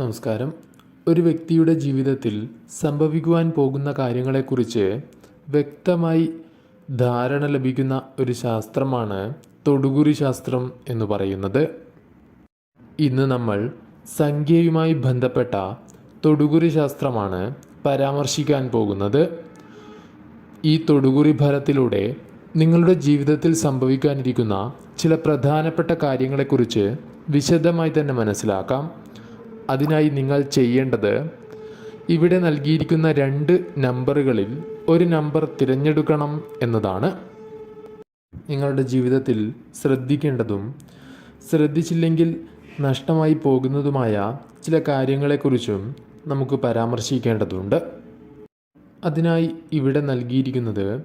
നമസ്കാരം. ഒരു വ്യക്തിയുടെ ജീവിതത്തിൽ സംഭവിക്കുവാൻ പോകുന്ന കാര്യങ്ങളെക്കുറിച്ച് വ്യക്തമായി ധാരണ ലഭിക്കുന്ന ഒരു ശാസ്ത്രമാണ് തൊടുകുറി ശാസ്ത്രം എന്ന് പറയുന്നത്. ഇന്ന് നമ്മൾ സംഖ്യയുമായി ബന്ധപ്പെട്ട തൊടുകുറി ശാസ്ത്രമാണ് പരാമർശിക്കാൻ പോകുന്നത്. ഈ തൊടുകുറി ഫലത്തിലൂടെ നിങ്ങളുടെ ജീവിതത്തിൽ സംഭവിക്കാനിരിക്കുന്ന ചില പ്രധാനപ്പെട്ട കാര്യങ്ങളെക്കുറിച്ച് വിശദമായി തന്നെ മനസ്സിലാക്കാം. അതിനായി നിങ്ങൾ ചെയ്യേണ്ടത് ഇവിടെ നൽകിയിരിക്കുന്ന രണ്ട് നമ്പറുകളിൽ ഒരു നമ്പർ തിരഞ്ഞെടുക്കണം എന്നതാണ്. നിങ്ങളുടെ ജീവിതത്തിൽ ശ്രദ്ധിക്കേണ്ടതും ശ്രദ്ധിച്ചില്ലെങ്കിൽ നഷ്ടമായി പോകുന്നതുമായ ചില കാര്യങ്ങളെക്കുറിച്ചും നമുക്ക് പരാമർശിക്കേണ്ടതുണ്ട്. അതിനായി ഇവിടെ നൽകിയിരിക്കുന്നത്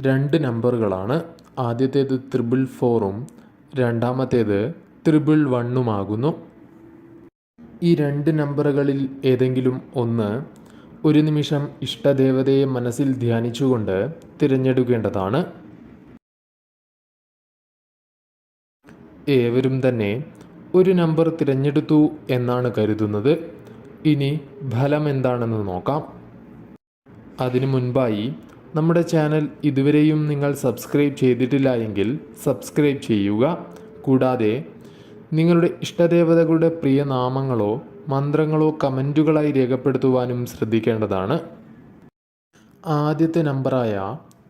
രണ്ട് നമ്പറുകളാണ്. ആദ്യത്തേത് ത്രിബിൾ ഫോറും രണ്ടാമത്തേത് ത്രിബിൾ വണ്ണുമാകുന്നു. ഈ രണ്ട് നമ്പറുകളിൽ ഏതെങ്കിലും ഒന്ന് ഒരു നിമിഷം ഇഷ്ടദേവതയെ മനസ്സിൽ ധ്യാനിച്ചുകൊണ്ട് തിരഞ്ഞെടുക്കേണ്ടതാണ്. ഏവരും തന്നെ ഒരു നമ്പർ തിരഞ്ഞെടുത്തു എന്നാണ് കരുതുന്നത്. ഇനി ഫലം എന്താണെന്ന് നോക്കാം. അതിനു മുൻപായി നമ്മുടെ ചാനൽ ഇതുവരെയും നിങ്ങൾ സബ്സ്ക്രൈബ് ചെയ്തിട്ടില്ല എങ്കിൽ സബ്സ്ക്രൈബ് ചെയ്യുക. കൂടാതെ നിങ്ങളുടെ ഇഷ്ടദേവതകളുടെ പ്രിയ നാമങ്ങളോ മന്ത്രങ്ങളോ കമന്റുകളായി രേഖപ്പെടുത്തുവാനും ശ്രദ്ധിക്കേണ്ടതാണ്. ആദ്യത്തെ നമ്പറായ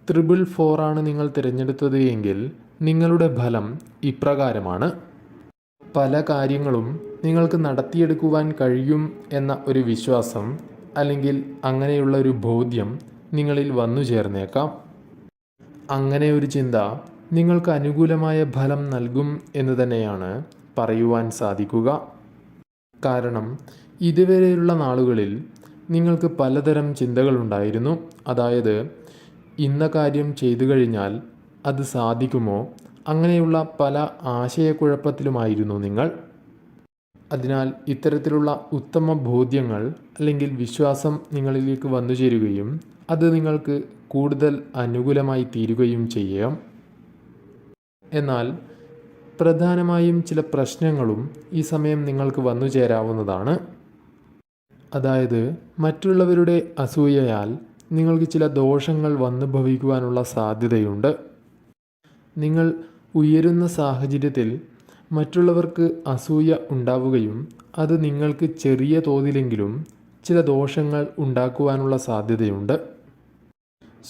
ത്രിബിൾ ഫോറാണ് നിങ്ങൾ തിരഞ്ഞെടുത്തത് എങ്കിൽ നിങ്ങളുടെ ഫലം ഇപ്രകാരമാണ്. പല കാര്യങ്ങളും നിങ്ങൾക്ക് നടത്തിയെടുക്കുവാൻ കഴിയും എന്ന ഒരു വിശ്വാസം അല്ലെങ്കിൽ അങ്ങനെയുള്ള ഒരു ബോധ്യം നിങ്ങളിൽ വന്നു ചേർന്നേക്കാം. അങ്ങനെ ഒരു ചിന്ത നിങ്ങൾക്ക് അനുകൂലമായ ഫലം നൽകും എന്ന് തന്നെയാണ് പറയുവാൻ സാധിക്കുക. കാരണം ഇതുവരെയുള്ള നാളുകളിൽ നിങ്ങൾക്ക് പലതരം ചിന്തകളുണ്ടായിരുന്നു അതായത് ഇന്ന കാര്യം ചെയ്തു കഴിഞ്ഞാൽ അത് സാധിക്കുമോ? അങ്ങനെയുള്ള പല ആശയക്കുഴപ്പത്തിലുമായിരുന്നു നിങ്ങൾ. അതിനാൽ ഇത്തരത്തിലുള്ള ഉത്തമ ബോധ്യങ്ങൾ അല്ലെങ്കിൽ വിശ്വാസം നിങ്ങളിലേക്ക് വന്നു ചേരുകയും അത് നിങ്ങൾക്ക് കൂടുതൽ അനുകൂലമായി തീരുകയും ചെയ്യാം. എന്നാൽ പ്രധാനമായും ചില പ്രശ്നങ്ങളും ഈ സമയം നിങ്ങൾക്ക് വന്നു ചേരാവുന്നതാണ്. അതായത് മറ്റുള്ളവരുടെ അസൂയയാൽ നിങ്ങൾക്ക് ചില ദോഷങ്ങൾ വന്നു ഭവിക്കുവാനുള്ള സാധ്യതയുണ്ട്. നിങ്ങൾ ഉയരുന്ന സാഹചര്യത്തിൽ മറ്റുള്ളവർക്ക് അസൂയ ഉണ്ടാവുകയും അത് നിങ്ങൾക്ക് ചെറിയ തോതിലെങ്കിലും ചില ദോഷങ്ങൾ ഉണ്ടാക്കുവാനുള്ള സാധ്യതയുണ്ട്.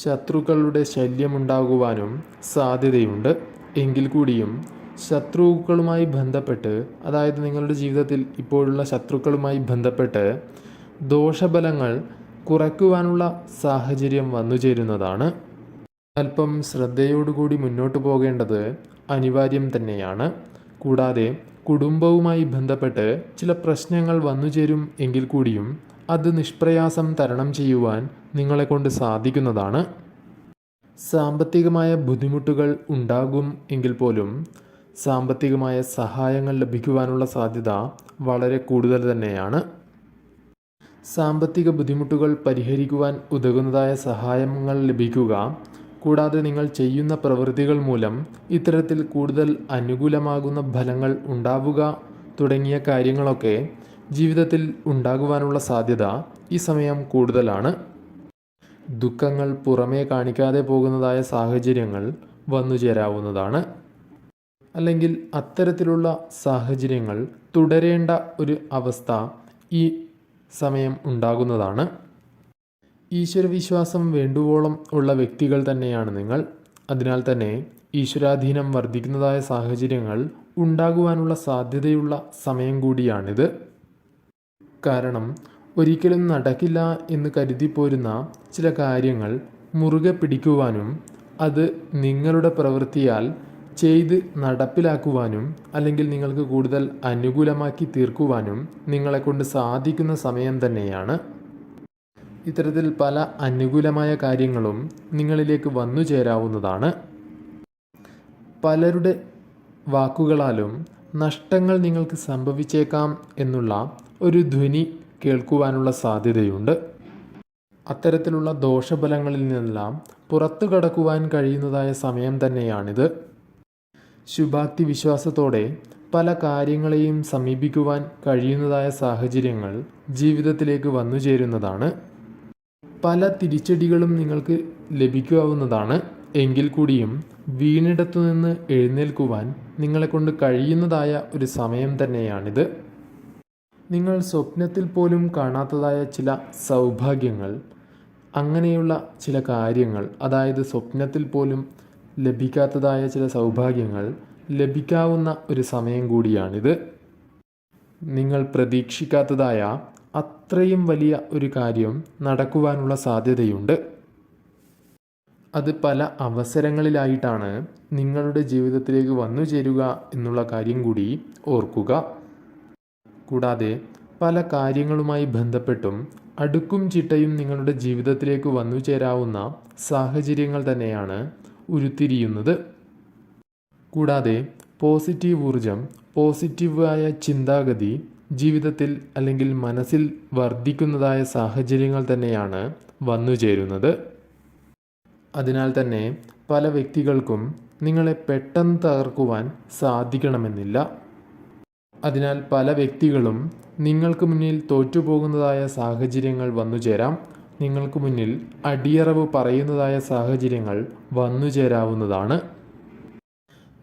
ശത്രുക്കളുടെ ശല്യമുണ്ടാകുവാനും സാധ്യതയുണ്ട്. എങ്കിൽ കൂടിയും ശത്രുക്കളുമായി ബന്ധപ്പെട്ട് അതായത് നിങ്ങളുടെ ജീവിതത്തിൽ ഇപ്പോഴുള്ള ശത്രുക്കളുമായി ബന്ധപ്പെട്ട് ദോഷബലങ്ങൾ കുറയ്ക്കുവാനുള്ള സാഹചര്യം വന്നു ചേരുന്നതാണ്. അല്പം ശ്രദ്ധയോടുകൂടി മുന്നോട്ട് പോകേണ്ടത് അനിവാര്യം തന്നെയാണ്. കൂടാതെ കുടുംബവുമായി ബന്ധപ്പെട്ട് ചില പ്രശ്നങ്ങൾ വന്നു ചേരും എങ്കിൽ കൂടിയും അത് നിഷ്പ്രയാസം തരണം ചെയ്യുവാൻ നിങ്ങളെ കൊണ്ട് സാധിക്കുന്നതാണ്. സാമ്പത്തികമായ ബുദ്ധിമുട്ടുകൾ ഉണ്ടാകും എങ്കിൽ പോലും സാമ്പത്തികമായ സഹായങ്ങൾ ലഭിക്കുവാനുള്ള സാധ്യത വളരെ കൂടുതൽ തന്നെയാണ്. സാമ്പത്തിക ബുദ്ധിമുട്ടുകൾ പരിഹരിക്കുവാൻ ഉതകുന്നതായ സഹായങ്ങൾ ലഭിക്കുക കൂടാതെ നിങ്ങൾ ചെയ്യുന്ന പ്രവൃത്തികൾ മൂലം ഇത്തരത്തിൽ കൂടുതൽ അനുകൂലമാകുന്ന ഫലങ്ങൾ ഉണ്ടാവുക തുടങ്ങിയ കാര്യങ്ങളൊക്കെ ജീവിതത്തിൽ ഉണ്ടാകുവാനുള്ള സാധ്യത ഈ സമയം കൂടുതലാണ്. ദുഃഖങ്ങൾ പുറമേ കാണിക്കാതെ പോകുന്നതായ സാഹചര്യങ്ങൾ വന്നു ചേരാവുന്നതാണ് അല്ലെങ്കിൽ അത്തരത്തിലുള്ള സാഹചര്യങ്ങൾ തുടരേണ്ട ഒരു അവസ്ഥ ഈ സമയം ഉണ്ടാകുന്നതാണ്. ഈശ്വരവിശ്വാസം വേണ്ടുവോളം ഉള്ള വ്യക്തികൾ തന്നെയാണ് നിങ്ങൾ. അതിനാൽ തന്നെ ഈശ്വരാധീനം വർദ്ധിക്കുന്നതായ സാഹചര്യങ്ങൾ ഉണ്ടാകുവാനുള്ള സാധ്യതയുള്ള സമയം കൂടിയാണിത്. കാരണം ഒരിക്കലും നടക്കില്ല എന്ന് കരുതിപ്പോരുന്ന ചില കാര്യങ്ങൾ മുറുകെ പിടിക്കുവാനും അത് നിങ്ങളുടെ പ്രവൃത്തിയാൽ ചെയ്ത് നടപ്പിലാക്കുവാനും അല്ലെങ്കിൽ നിങ്ങൾക്ക് കൂടുതൽ അനുകൂലമാക്കി തീർക്കുവാനും നിങ്ങളെക്കൊണ്ട് സാധിക്കുന്ന സമയം തന്നെയാണ്. ഇത്തരത്തിൽ പല അനുകൂലമായ കാര്യങ്ങളും നിങ്ങളിലേക്ക് വന്നു ചേരാവുന്നതാണ്. പലരുടെ വാക്കുകളാലും നഷ്ടങ്ങൾ നിങ്ങൾക്ക് സംഭവിച്ചേക്കാം എന്നുള്ള ഒരു ധ്വനി കേൾക്കുവാനുള്ള സാധ്യതയുണ്ട്. അത്തരത്തിലുള്ള ദോഷഫലങ്ങളിൽ നിന്നെല്ലാം പുറത്തു കടക്കുവാൻ കഴിയുന്നതായ സമയം തന്നെയാണിത്. ശുഭാക്തി വിശ്വാസത്തോടെ പല കാര്യങ്ങളെയും സമീപിക്കുവാൻ കഴിയുന്നതായ സാഹചര്യങ്ങൾ ജീവിതത്തിലേക്ക് വന്നു ചേരുന്നതാണ്. പല തിരിച്ചടികളും നിങ്ങൾക്ക് ലഭിക്കാവുന്നതാണ്. എങ്കിൽ കൂടിയും വീണിടത്തു നിന്ന് എഴുന്നേൽക്കുവാൻ നിങ്ങളെക്കൊണ്ട് കഴിയുന്നതായ ഒരു സമയം തന്നെയാണിത്. നിങ്ങൾ സ്വപ്നത്തിൽ പോലും കാണാത്തതായ ചില സൗഭാഗ്യങ്ങൾ അങ്ങനെയുള്ള ചില കാര്യങ്ങൾ അതായത് സ്വപ്നത്തിൽ പോലും ലഭിക്കാത്തതായ ചില സൗഭാഗ്യങ്ങൾ ലഭിക്കാവുന്ന ഒരു സമയം കൂടിയാണിത്. നിങ്ങൾ പ്രതീക്ഷിക്കാത്തതായ അത്രയും വലിയ ഒരു കാര്യം നടക്കുവാനുള്ള സാധ്യതയുണ്ട്. അത് പല അവസരങ്ങളിലായിട്ടാണ് നിങ്ങളുടെ ജീവിതത്തിലേക്ക് വന്നു ചേരുക എന്നുള്ള കാര്യം കൂടി ഓർക്കുക. കൂടാതെ പല കാര്യങ്ങളുമായി ബന്ധപ്പെട്ടും അടുക്കും ചിട്ടയും നിങ്ങളുടെ ജീവിതത്തിലേക്ക് വന്നു ചേരാവുന്ന സാഹചര്യങ്ങൾ തന്നെയാണ് ഉരുത്തിരിയുന്നത്. കൂടാതെ പോസിറ്റീവ് ഊർജം പോസിറ്റീവായ ചിന്താഗതി ജീവിതത്തിൽ അല്ലെങ്കിൽ മനസ്സിൽ വർദ്ധിക്കുന്നതായ സാഹചര്യങ്ങൾ തന്നെയാണ് വന്നു ചേരുന്നത് അതിനാൽ തന്നെ പല വ്യക്തികൾക്കും നിങ്ങളെ പെട്ടെന്ന് തകർക്കുവാൻ സാധിക്കണമെന്നില്ല. അതിനാൽ പല വ്യക്തികളും നിങ്ങൾക്ക് മുന്നിൽ തോറ്റുപോകുന്നതായ സാഹചര്യങ്ങൾ വന്നു ചേരാം നിങ്ങൾക്ക് മുന്നിൽ അടിയറവ് പറയുന്നതായ സാഹചര്യങ്ങൾ വന്നുചേരാവുന്നതാണ്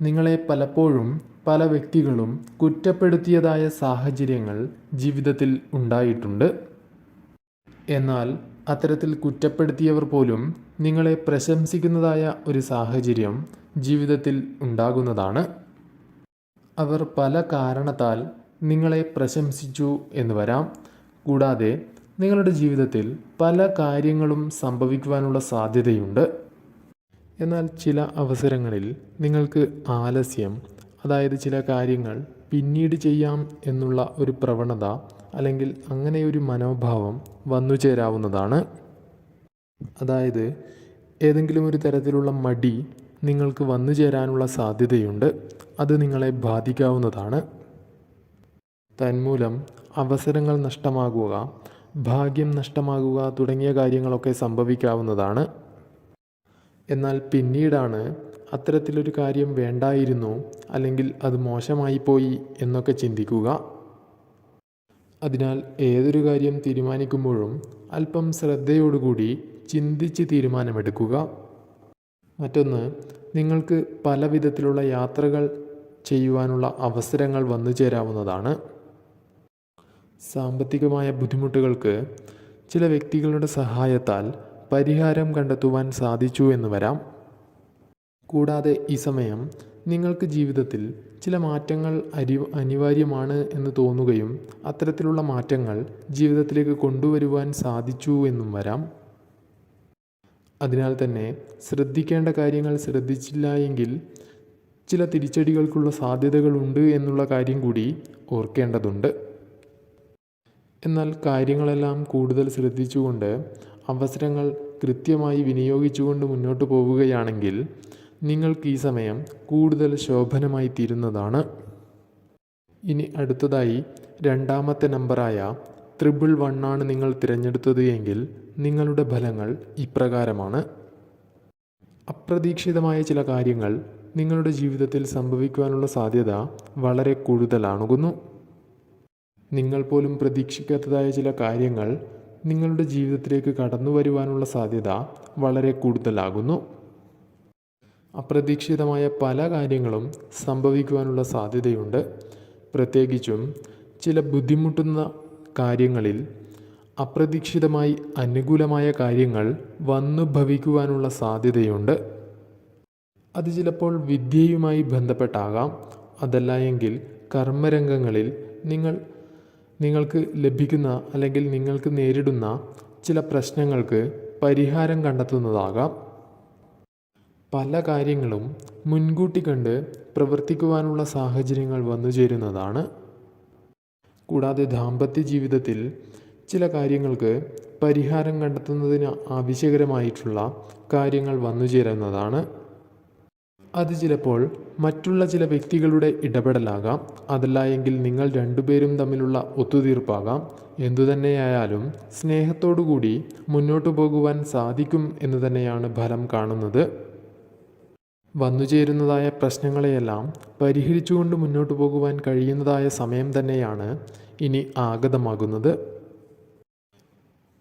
നിങ്ങളെ പലപ്പോഴും പല വ്യക്തികളും കുറ്റപ്പെടുത്തിയതായ സാഹചര്യങ്ങൾ ജീവിതത്തിൽ ഉണ്ടായിട്ടുണ്ട്. എന്നാൽ അത്തരത്തിൽ കുറ്റപ്പെടുത്തിയവർ പോലും നിങ്ങളെ പ്രശംസിക്കുന്നതായ ഒരു സാഹചര്യം ജീവിതത്തിൽ ഉണ്ടാകുന്നതാണ്. അവർ പല കാരണത്താൽ നിങ്ങളെ പ്രശംസിച്ചു എന്ന് വരാം. കൂടാതെ നിങ്ങളുടെ ജീവിതത്തിൽ പല കാര്യങ്ങളും സംഭവിക്കുവാനുള്ള സാധ്യതയുണ്ട്. എന്നാൽ ചില അവസരങ്ങളിൽ നിങ്ങൾക്ക് ആലസ്യം അതായത് ചില കാര്യങ്ങൾ പിന്നീട് ചെയ്യാം എന്നുള്ള ഒരു പ്രവണത അല്ലെങ്കിൽ അങ്ങനെ ഒരു മനോഭാവം വന്നു ചേരാവുന്നതാണ്. അതായത് ഏതെങ്കിലും ഒരു തരത്തിലുള്ള മടി നിങ്ങൾക്ക് വന്നു ചേരാനുള്ള സാധ്യതയുണ്ട്. അത് നിങ്ങളെ ബാധിക്കാവുന്നതാണ്. തന്മൂലം അവസരങ്ങൾ നഷ്ടമാകുക ഭാഗ്യം നഷ്ടമാകുക തുടങ്ങിയ കാര്യങ്ങളൊക്കെ സംഭവിക്കാവുന്നതാണ്. എന്നാൽ പിന്നീടാണ് അത്തരത്തിലൊരു കാര്യം വേണ്ടായിരുന്നു അല്ലെങ്കിൽ അത് മോശമായി പോയി എന്നൊക്കെ ചിന്തിക്കുക. അതിനാൽ ഏതൊരു കാര്യം തീരുമാനിക്കുമ്പോഴും അല്പം ശ്രദ്ധയോടുകൂടി ചിന്തിച്ച് തീരുമാനമെടുക്കുക. മറ്റൊന്ന് നിങ്ങൾക്ക് പല വിധത്തിലുള്ള യാത്രകൾ ചെയ്യുവാനുള്ള അവസരങ്ങൾ വന്നു ചേരാവുന്നതാണ് സാമ്പത്തികമായ ബുദ്ധിമുട്ടുകൾക്ക് ചില വ്യക്തികളുടെ സഹായത്താൽ പരിഹാരം കണ്ടെത്തുവാൻ സാധിച്ചു എന്ന് വരാം. കൂടാതെ ഈ സമയം നിങ്ങൾക്ക് ജീവിതത്തിൽ ചില മാറ്റങ്ങൾ അരി അനിവാര്യമാണ് എന്ന് തോന്നുകയും അത്തരത്തിലുള്ള മാറ്റങ്ങൾ ജീവിതത്തിലേക്ക് കൊണ്ടുവരുവാൻ സാധിച്ചു എന്നും വരാം. അതിനാൽ തന്നെ ശ്രദ്ധിക്കേണ്ട കാര്യങ്ങൾ ശ്രദ്ധിച്ചില്ല എങ്കിൽ ചില തിരിച്ചടികൾക്കുള്ള സാധ്യതകളുണ്ട് എന്നുള്ള കാര്യം കൂടി ഓർക്കേണ്ടതുണ്ട്. എന്നാൽ കാര്യങ്ങളെല്ലാം കൂടുതൽ ശ്രദ്ധിച്ചുകൊണ്ട് അവസരങ്ങൾ കൃത്യമായി വിനിയോഗിച്ചുകൊണ്ട് മുന്നോട്ട് പോവുകയാണെങ്കിൽ നിങ്ങൾക്ക് ഈ സമയം കൂടുതൽ ശോഭനമായി തീരുന്നതാണ്. ഇനി അടുത്തതായി രണ്ടാമത്തെ നമ്പറായ ത്രിബിൾ വണ്ണാണ് നിങ്ങൾ തിരഞ്ഞെടുത്തത് എങ്കിൽ നിങ്ങളുടെ ഫലങ്ങൾ ഇപ്രകാരമാണ്. അപ്രതീക്ഷിതമായ ചില കാര്യങ്ങൾ നിങ്ങളുടെ ജീവിതത്തിൽ സംഭവിക്കുവാനുള്ള സാധ്യത വളരെ കൂടുതലാണുകുന്നു. നിങ്ങൾ പോലും പ്രതീക്ഷിക്കാത്തതായ ചില കാര്യങ്ങൾ നിങ്ങളുടെ ജീവിതത്തിലേക്ക് കടന്നു വരുവാനുള്ള സാധ്യത വളരെ കൂടുതലാകുന്നു. അപ്രതീക്ഷിതമായ പല കാര്യങ്ങളും സംഭവിക്കുവാനുള്ള സാധ്യതയുണ്ട്. പ്രത്യേകിച്ചും ചില ബുദ്ധിമുട്ടുന്ന കാര്യങ്ങളിൽ അപ്രതീക്ഷിതമായി അനുകൂലമായ കാര്യങ്ങൾ വന്നു ഭവിക്കുവാനുള്ള സാധ്യതയുണ്ട്. അത് ചിലപ്പോൾ വിദ്യയുമായി ബന്ധപ്പെട്ടാകാം. അതല്ല എങ്കിൽ കർമ്മരംഗങ്ങളിൽ നിങ്ങൾ നിങ്ങൾക്ക് ലഭിക്കുന്ന അല്ലെങ്കിൽ നിങ്ങൾക്ക് നേരിടുന്ന ചില പ്രശ്നങ്ങൾക്ക് പരിഹാരം കണ്ടെത്തുന്നതാകാം. പല കാര്യങ്ങളും മുൻകൂട്ടി കണ്ട് പ്രവർത്തിക്കുവാനുള്ള സാഹചര്യങ്ങൾ വന്നു ചേരുന്നതാണ്. കൂടാതെ ദാമ്പത്യ ജീവിതത്തിൽ ചില കാര്യങ്ങൾക്ക് പരിഹാരം കണ്ടെത്തുന്നതിന് ആവശ്യകരമായിട്ടുള്ള കാര്യങ്ങൾ വന്നു ചേരുന്നതാണ്. അത് ചിലപ്പോൾ മറ്റുള്ള ചില വ്യക്തികളുടെ ഇടപെടലാകാം. അതല്ല എങ്കിൽ നിങ്ങൾ രണ്ടുപേരും തമ്മിലുള്ള ഒത്തുതീർപ്പാകാം. എന്തുതന്നെയായാലും സ്നേഹത്തോടു കൂടി മുന്നോട്ടു പോകുവാൻ സാധിക്കും എന്ന് തന്നെയാണ് ഫലം കാണുന്നത്. വന്നുചേരുന്നതായ പ്രശ്നങ്ങളെയെല്ലാം പരിഹരിച്ചുകൊണ്ട് മുന്നോട്ട് പോകുവാൻ കഴിയുന്നതായ സമയം തന്നെയാണ് ഇനി ആഗതമാകുന്നത്.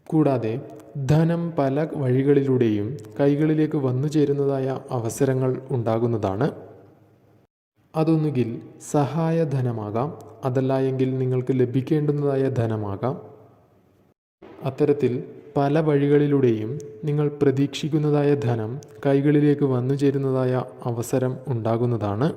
കൂടാതെ ധനം പല വഴികളിലൂടെയും കൈകളിലേക്ക് വന്നു ചേരുന്നതായ അവസരങ്ങൾ ഉണ്ടാകുന്നതാണ്. അതൊന്നുകിൽ സഹായധനമാകാം അതല്ല എങ്കിൽ നിങ്ങൾക്ക് ലഭിക്കേണ്ടുന്നതായ ധനമാകാം. അത്തരത്തിൽ പല വഴികളിലൂടെയും നിങ്ങൾ പ്രതീക്ഷിക്കുന്നതായ ധനം കൈകളിലേക്ക് വന്നു ചേരുന്നതായ അവസരം ഉണ്ടാകുന്നതാണ്.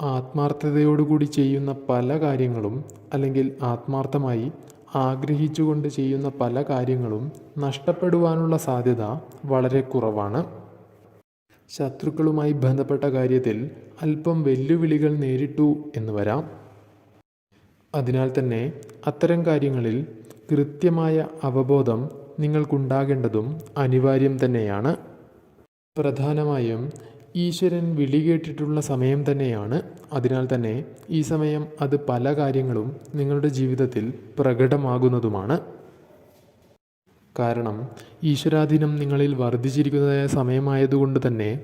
ആത്മാർത്ഥതയോടുകൂടി ചെയ്യുന്ന പല കാര്യങ്ങളും അല്ലെങ്കിൽ ആത്മാർത്ഥമായി ആഗ്രഹിച്ചുകൊണ്ട് ചെയ്യുന്ന പല കാര്യങ്ങളും നഷ്ടപ്പെടുവാനുള്ള സാധ്യത വളരെ കുറവാണ്. ശത്രുക്കളുമായി ബന്ധപ്പെട്ട കാര്യത്തിൽ അല്പം വെല്ലുവിളികൾ നേരിട്ടു എന്ന് വരാം. അതിനാൽ തന്നെ അത്തരം കാര്യങ്ങളിൽ കൃത്യമായ അവബോധം നിങ്ങൾക്കുണ്ടാകേണ്ടതും അനിവാര്യം തന്നെയാണ്. പ്രധാനമായും ഈശ്വരൻ വിളി കേട്ടിട്ടുള്ള സമയം തന്നെയാണ്. അതിനാൽ തന്നെ ഈ സമയം അത് പല കാര്യങ്ങളും നിങ്ങളുടെ ജീവിതത്തിൽ പ്രകടമാകുന്നതുമാണ്. കാരണം ഈശ്വരാധീനം നിങ്ങളിൽ വർദ്ധിച്ചിരിക്കുന്നതായ സമയമായതുകൊണ്ട് തന്നെ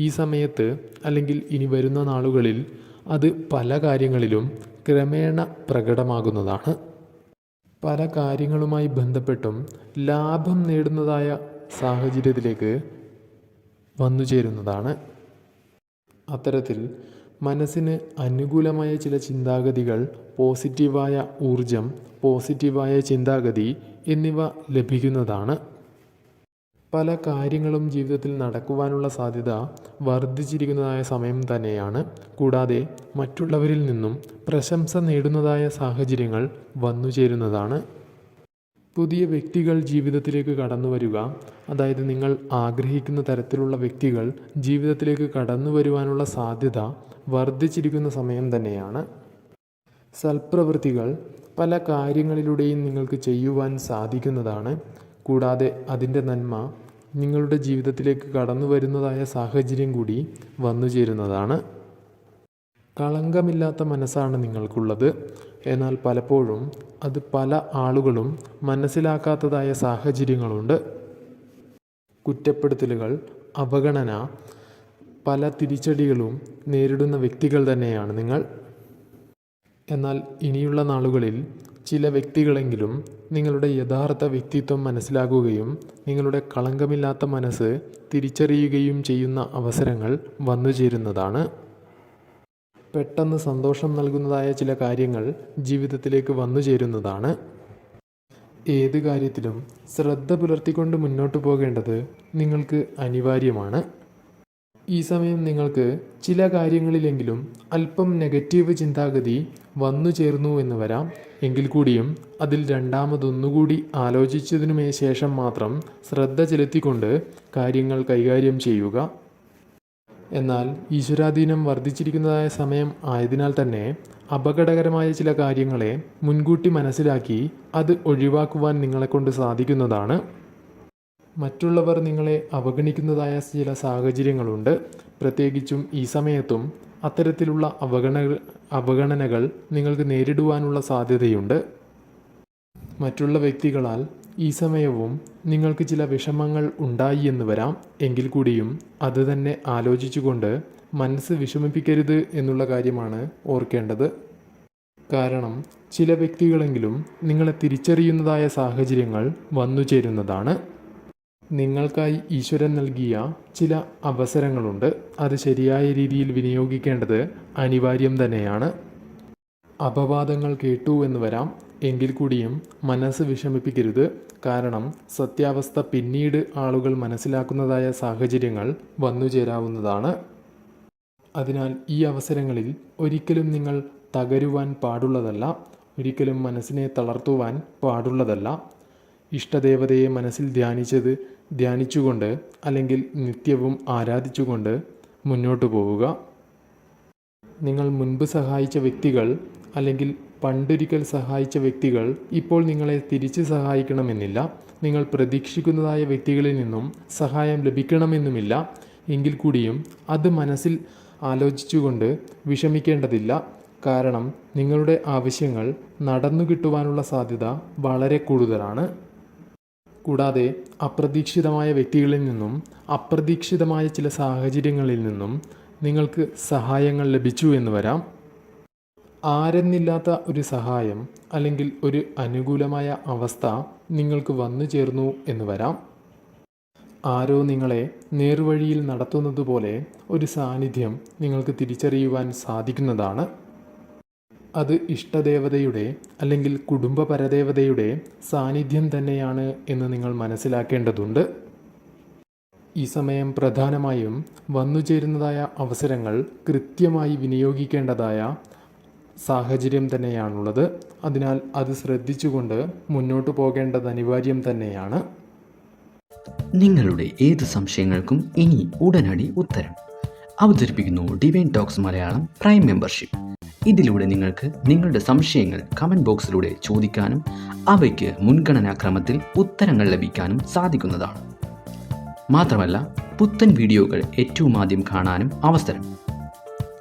ഈ സമയത്ത് അല്ലെങ്കിൽ ഇനി വരുന്ന നാളുകളിൽ അത് പല കാര്യങ്ങളിലും ക്രമേണ പ്രകടമാകുന്നതാണ്. പല കാര്യങ്ങളുമായി ബന്ധപ്പെട്ടും ലാഭം നേടുന്നതായ സാഹചര്യത്തിലേക്ക് വന്നു ചേരുന്നതാണ്. അത്തരത്തിൽ മനസ്സിന് അനുകൂലമായ ചില ചിന്താഗതികൾ പോസിറ്റീവായ ഊർജം പോസിറ്റീവായ ചിന്താഗതി എന്നിവ ലഭിക്കുന്നതാണ്. പല കാര്യങ്ങളും ജീവിതത്തിൽ നടക്കുവാനുള്ള സാധ്യത വർദ്ധിച്ചിരിക്കുന്നതായ സമയം തന്നെയാണ്. കൂടാതെ മറ്റുള്ളവരിൽ നിന്നും പ്രശംസ നേടുന്നതായ സാഹചര്യങ്ങൾ വന്നു ചേരുന്നതാണ്. പുതിയ വ്യക്തികൾ ജീവിതത്തിലേക്ക് കടന്നു വരിക അതായത് നിങ്ങൾ ആഗ്രഹിക്കുന്ന തരത്തിലുള്ള വ്യക്തികൾ ജീവിതത്തിലേക്ക് കടന്നു വരുവാനുള്ള സാധ്യത വർദ്ധിച്ചിരിക്കുന്ന സമയം തന്നെയാണ്. സൽപ്രവൃത്തികൾ പല കാര്യങ്ങളിലൂടെയും നിങ്ങൾക്ക് ചെയ്യുവാൻ സാധിക്കുന്നതാണ്. കൂടാതെ അതിന്റെ നന്മ നിങ്ങളുടെ ജീവിതത്തിലേക്ക് കടന്നു വരുന്നതായ സാഹചര്യം കൂടി വന്നു ചേരുന്നതാണ്. കളങ്കമില്ലാത്ത മനസ്സാണ് നിങ്ങൾക്കുള്ളത്. എന്നാൽ പലപ്പോഴും അത് പല ആളുകളും മനസ്സിലാക്കാത്തതായ സാഹചര്യങ്ങളുണ്ട്. കുറ്റപ്പെടുത്തലുകൾ അവഗണന പല തിരിച്ചടികളും നേരിടുന്ന വ്യക്തികൾ തന്നെയാണ് നിങ്ങൾ. എന്നാൽ ഇനിയുള്ള നാളുകളിൽ ചില വ്യക്തികളെങ്കിലും നിങ്ങളുടെ യഥാർത്ഥ വ്യക്തിത്വം മനസ്സിലാക്കുകയും നിങ്ങളുടെ കളങ്കമില്ലാത്ത മനസ്സ് തിരിച്ചറിയുകയും ചെയ്യുന്ന അവസരങ്ങൾ വന്നു ചേരുന്നതാണ് പെട്ടെന്ന് സന്തോഷം നൽകുന്നതായ ചില കാര്യങ്ങൾ ജീവിതത്തിലേക്ക് വന്നു ചേരുന്നതാണ്. ഏത് കാര്യത്തിലും ശ്രദ്ധ പുലർത്തിക്കൊണ്ട് മുന്നോട്ട് പോകേണ്ടത് നിങ്ങൾക്ക് അനിവാര്യമാണ്. ഈ സമയം നിങ്ങൾക്ക് ചില കാര്യങ്ങളിലെങ്കിലും അല്പം നെഗറ്റീവ് ചിന്താഗതി വന്നു ചേർന്നു എന്ന് വരാം. എങ്കിൽ കൂടിയും അതിൽ രണ്ടാമതൊന്നുകൂടി ആലോചിച്ചതിനുമേ ശേഷം മാത്രം ശ്രദ്ധ ചെലുത്തിക്കൊണ്ട് കാര്യങ്ങൾ കൈകാര്യം ചെയ്യുക. എന്നാൽ ഈശ്വരാധീനം വർദ്ധിച്ചിരിക്കുന്നതായ സമയം ആയതിനാൽ തന്നെ അപകടകരമായ ചില കാര്യങ്ങളെ മുൻകൂട്ടി മനസ്സിലാക്കി അത് ഒഴിവാക്കുവാൻ നിങ്ങളെക്കൊണ്ട് സാധിക്കുന്നതാണ്. മറ്റുള്ളവർ നിങ്ങളെ അവഗണിക്കുന്നതായ ചില സാഹചര്യങ്ങളുണ്ട്. പ്രത്യേകിച്ചും ഈ സമയത്തും അത്തരത്തിലുള്ള അവഗണ അവഗണനകൾ നിങ്ങൾക്ക് നേരിടുവാനുള്ള സാധ്യതയുണ്ട്. മറ്റുള്ള വ്യക്തികളാൽ ഈ സമയവും നിങ്ങൾക്ക് ചില വിഷമങ്ങൾ ഉണ്ടായി എന്ന് വരാം എങ്കിൽ കൂടിയും അത് തന്നെ ആലോചിച്ചുകൊണ്ട് മനസ്സ് വിഷമിപ്പിക്കരുത് എന്നുള്ള കാര്യമാണ് ഓർക്കേണ്ടത്. കാരണം ചില വ്യക്തികളെങ്കിലും നിങ്ങളെ തിരിച്ചറിയുന്നതായ സാഹചര്യങ്ങൾ വന്നു ചേരുന്നതാണ്. നിങ്ങൾക്കായി ഈശ്വരൻ നൽകിയ ചില അവസരങ്ങളുണ്ട്. അത് ശരിയായ രീതിയിൽ വിനിയോഗിക്കേണ്ടത് അനിവാര്യം തന്നെയാണ്. അപവാദങ്ങൾ കേട്ടു എന്ന് വരാം. എങ്കിൽ കൂടിയും മനസ്സ് വിഷമിപ്പിക്കരുത്. കാരണം സത്യാവസ്ഥ പിന്നീട് ആളുകൾ മനസ്സിലാക്കുന്നതായ സാഹചര്യങ്ങൾ വന്നു ചേരാവുന്നതാണ്. അതിനാൽ ഈ അവസരങ്ങളിൽ ഒരിക്കലും നിങ്ങൾ തകരുവാൻ പാടുള്ളതല്ല. ഒരിക്കലും മനസ്സിനെ തളർത്തുവാൻ പാടുള്ളതല്ല. ഇഷ്ടദേവതയെ മനസ്സിൽ ധ്യാനിച്ചത് ധ്യാനിച്ചുകൊണ്ട് അല്ലെങ്കിൽ നിത്യവും ആരാധിച്ചുകൊണ്ട് മുന്നോട്ടു പോവുക. നിങ്ങൾ മുൻപ് സഹായിച്ച വ്യക്തികൾ അല്ലെങ്കിൽ പണ്ടൊരിക്കൽ സഹായിച്ച വ്യക്തികൾ ഇപ്പോൾ നിങ്ങളെ തിരിച്ച് സഹായിക്കണമെന്നില്ല. നിങ്ങൾ പ്രതീക്ഷിക്കുന്നതായ വ്യക്തികളിൽ നിന്നും സഹായം ലഭിക്കണമെന്നുമില്ല. എങ്കിൽ കൂടിയും അത് മനസ്സിൽ ആലോചിച്ചുകൊണ്ട് വിഷമിക്കേണ്ടതില്ല. കാരണം നിങ്ങളുടെ ആവശ്യങ്ങൾ നടന്നു കിട്ടുവാനുള്ള സാധ്യത വളരെ കൂടുതലാണ്. കൂടാതെ അപ്രതീക്ഷിതമായ വ്യക്തികളിൽ നിന്നും അപ്രതീക്ഷിതമായ ചില സാഹചര്യങ്ങളിൽ നിന്നും നിങ്ങൾക്ക് സഹായങ്ങൾ ലഭിച്ചു എന്ന് വരാം. ആരെന്നില്ലാത്ത ഒരു സഹായം അല്ലെങ്കിൽ ഒരു അനുകൂലമായ അവസ്ഥ നിങ്ങൾക്ക് വന്നു ചേർന്നു എന്ന് വരാം. ആരോ നിങ്ങളെ നേർവഴിയിൽ നടത്തുന്നത് പോലെ ഒരു സാന്നിധ്യം നിങ്ങൾക്ക് തിരിച്ചറിയുവാൻ സാധിക്കുന്നതാണ്. അത് ഇഷ്ടദേവതയുടെ അല്ലെങ്കിൽ കുടുംബ പരദേവതയുടെ സാന്നിധ്യം തന്നെയാണ് എന്ന് നിങ്ങൾ മനസ്സിലാക്കേണ്ടതുണ്ട്. ഈ സമയം പ്രധാനമായും വന്നുചേരുന്നതായ അവസരങ്ങൾ കൃത്യമായി വിനിയോഗിക്കേണ്ടതായ സാഹചര്യം തന്നെയാണുള്ളത്. അതിനാൽ അത് ശ്രദ്ധിച്ചുകൊണ്ട് മുന്നോട്ട് പോകേണ്ടത് അനിവാര്യം തന്നെയാണ്. നിങ്ങളുടെ ഏത് സംശയങ്ങൾക്കും ഇനി ഉടനടി ഉത്തരം. അവതരിപ്പിക്കുന്നു divine talks Malayalam prime membership ഇതിലൂടെ നിങ്ങൾക്ക് നിങ്ങളുടെ സംശയങ്ങൾ കമന്റ് ബോക്സിലൂടെ ചോദിക്കാനും അവയ്ക്ക് മുൻഗണനാക്രമത്തിൽ ഉത്തരങ്ങൾ ലഭിക്കാനും സാധിക്കുന്നതാണ്. മാത്രമല്ല പുത്തൻ വീഡിയോകൾ ഏറ്റവും ആദ്യം കാണാനും അവസരം.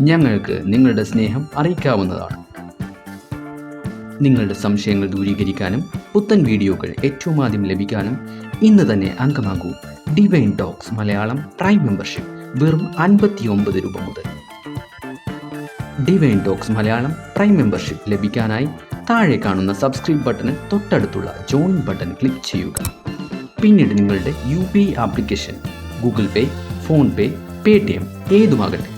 ഞങ്ങൾക്ക് നിങ്ങളുടെ സ്നേഹം അറിയിക്കാവുന്നതാണ്. നിങ്ങളുടെ സംശയങ്ങൾ ദൂരീകരിക്കാനും പുത്തൻ വീഡിയോകൾ ഏറ്റവും ആദ്യം ലഭിക്കാനും ഇന്ന് തന്നെ അംഗമാകൂ divine talks Malayalam prime membership വെറും അൻപത്തി ഒമ്പത് രൂപ മുതൽ. Divine talks Malayalam prime membership ലഭിക്കാനായി താഴെ കാണുന്ന സബ്സ്ക്രൈബ് ബട്ടണിൽ തൊട്ടടുത്തുള്ള ജോയിൻ ബട്ടൺ ക്ലിക്ക് ചെയ്യുക. പിന്നീട് നിങ്ങളുടെ U P application Google Pay PhonePe Paytm ഏതുമാകട്ടെ